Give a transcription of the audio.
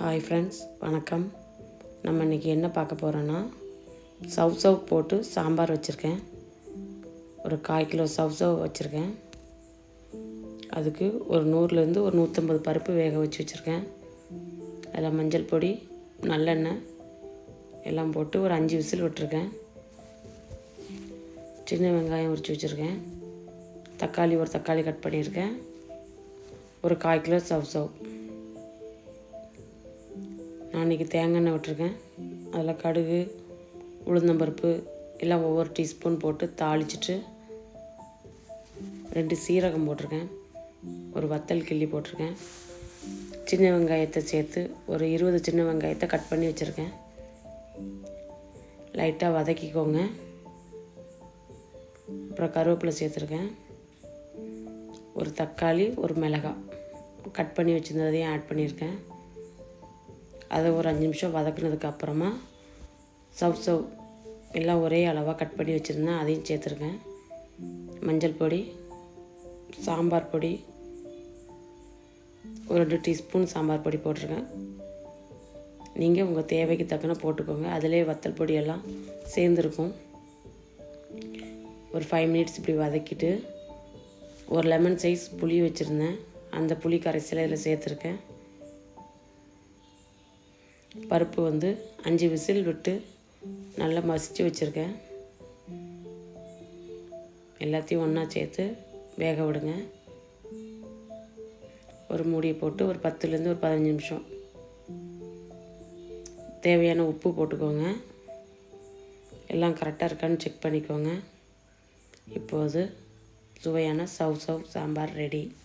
Hi friends வணக்கம். நம்ம இன்றைக்கி என்ன பார்க்க போகிறோன்னா சவ் சவ் போட்டு சாம்பார் வச்சுருக்கேன். ஒரு கால் கிலோ சவ் சவ் வச்சுருக்கேன். அதுக்கு ஒரு நூறுலேருந்து ஒரு நூற்றம்பது பருப்பு வேக வச்சு வச்சுருக்கேன். அதில் மஞ்சள் பொடி நல்லெண்ணெய் எல்லாம் போட்டு ஒரு அஞ்சு விசில் விட்டுருக்கேன். சின்ன வெங்காயம் உரித்து வச்சுருக்கேன். தக்காளி ஒரு தக்காளி கட் பண்ணியிருக்கேன். ஒரு கால் கிலோ சவ் சவ். நான் இன்றைக்கி தேங்காய் எண்ணெய் விட்டுருக்கேன். அதில் கடுகு உளுந்தம்பருப்பு எல்லாம் ஒவ்வொரு டீஸ்பூன் போட்டு தாளிச்சிட்டு ரெண்டு சீரகம் போட்டிருக்கேன். ஒரு வத்தல் கிள்ளி போட்டிருக்கேன். சின்ன வெங்காயத்தை சேர்த்து ஒரு இருபது சின்ன வெங்காயத்தை கட் பண்ணி வச்சுருக்கேன். லைட்டாக வதக்கிக்கோங்க. அப்புறம் கருவேப்பிலை சேர்த்துருக்கேன். ஒரு தக்காளி ஒரு மிளகாய் கட் பண்ணி வச்சுருந்ததையும் ஆட் பண்ணியிருக்கேன். அதை ஒரு அஞ்சு நிமிஷம் வதக்குனதுக்கு அப்புறமா சவ் சவ் எல்லாம் ஒரே அளவாக கட் பண்ணி வச்சுருந்தேன். அதையும் சேர்த்துருக்கேன். மஞ்சள் பொடி சாம்பார் பொடி ஒரு ரெண்டு டீஸ்பூன் சாம்பார் பொடி போட்டிருக்கேன். நீங்கள் உங்கள் தேவைக்கு தக்கன போட்டுக்கோங்க. அதிலே வத்தல் பொடி எல்லாம் சேர்ந்துருக்கும். ஒரு ஃபைவ் மினிட்ஸ் இப்படி வதக்கிட்டு ஒரு லெமன் சைஸ் புளி வச்சுருந்தேன். அந்த புளி கரைசலை இதில் சேர்த்துருக்கேன். பருப்பு வந்து அஞ்சு விசில் விட்டு நல்லா மசித்து வச்சுருக்கேன். எல்லாத்தையும் ஒன்றா சேர்த்து வேக விடுங்க. ஒரு மூடியை போட்டு ஒரு பத்துலேருந்து ஒரு பதினஞ்சு நிமிஷம். தேவையான உப்பு போட்டுக்கோங்க. எல்லாம் கரெக்டாக இருக்கான்னு செக் பண்ணிக்கோங்க. இப்போது சுவையான சவ் சவ் சாம்பார் ரெடி.